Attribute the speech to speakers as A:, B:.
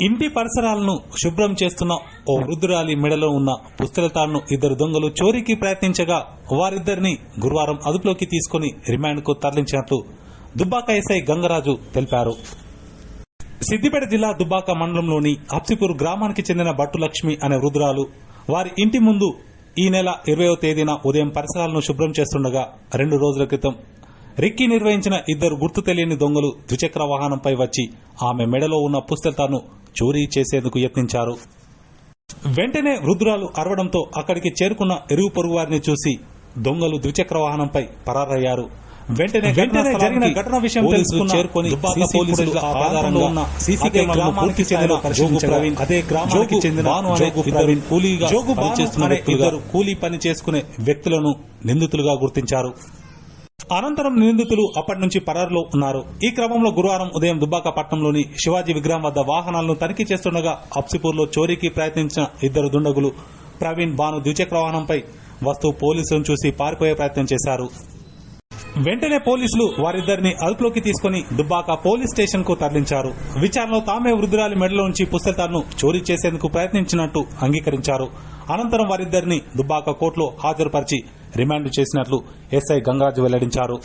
A: ఇంటి పరిసరాలను శుభ్రం చేస్తున్న ఓ వృద్ధురాలి మెడలో ఉన్న పుస్తకతాడును ఇద్దరు దొంగలు చోరీకి ప్రయత్నించగా వారిద్దరిని గురువారం అదుపులోకి తీసుకుని రిమాండ్కు తరలించినట్లు దుబ్బాక ఎస్ఐ గంగరాజు తెలిపారు. సిద్దిపేట జిల్లా దుబ్బాక మండలంలోని హప్సిపూర్ గ్రామానికి చెందిన బట్టు లక్ష్మి అనే వృద్ధురాలు వారి ఇంటి ముందు ఈ నెల ఇరవయో తేదీన ఉదయం పరిసరాలను శుభ్రం చేస్తుండగా రెండు రోజుల క్రితం రిక్కీ నిర్వహించిన ఇద్దరు గుర్తు తెలియని దొంగలు ద్విచక్ర వాహనంపై వచ్చి ఆమె మెడలో ఉన్న పుస్తకాలను చోరీ చేసేందుకు యత్నించారు. వెంటనే వృద్ధురాలు అరవడంతో అక్కడికి చేరుకున్న ఇరుగు పొరుగు వారిని చూసి దొంగలు ద్విచక్ర వాహనంపై పరారయ్యారు. వెంటనే వెంటనే జరిగిన ఘటన విషయం తెలుసుకున్న చేరుకొని పోలీసులు ఆధారంగా ఉన్న సీసీ కెమెరాలను పూర్తి చెందిన జోగు ప్రవీణ్ అదే గ్రామానికి చెందిన భాను అనే ఇద్దరు కూలీగా జోగు పనిచేస్తున్న కూలీ పని చేసుకునే వ్యక్తులను నిందితులుగా గుర్తించారు. అనంతరం నిందితులు అప్పటి నుంచి పరారులో ఉన్నారు. ఈ క్రమంలో గురువారం ఉదయం దుబ్బాక పట్టణంలోని శివాజీ విగ్రహం వద్ద వాహనాలను తనిఖీ చేస్తుండగా అప్సిపూర్లో చోరీకి ప్రయత్నించిన ఇద్దరు దుండగులు ప్రవీణ్ బాను ద్విచక్ర వాహనంపై వస్తూ పోలీసులను చూసి పారిపోయే ప్రయత్నం చేశారు. వెంటనే పోలీసులు వారిద్దరిని అదుపులోకి తీసుకుని దుబ్బాక పోలీస్ స్టేషన్కు తరలించారు. విచారణలో తామే వృద్ధురాలి మెడలో నుంచి పుస్తకాలను చోరీ చేసేందుకు ప్రయత్నించినట్టు అంగీకరించారు. అనంతరం వారిద్దరిని దుబ్బాక కోర్టులో హాజరుపరిచి రిమాండ్ చేసినట్లు ఎస్ఐ గంగరాజు వెల్లడించారు.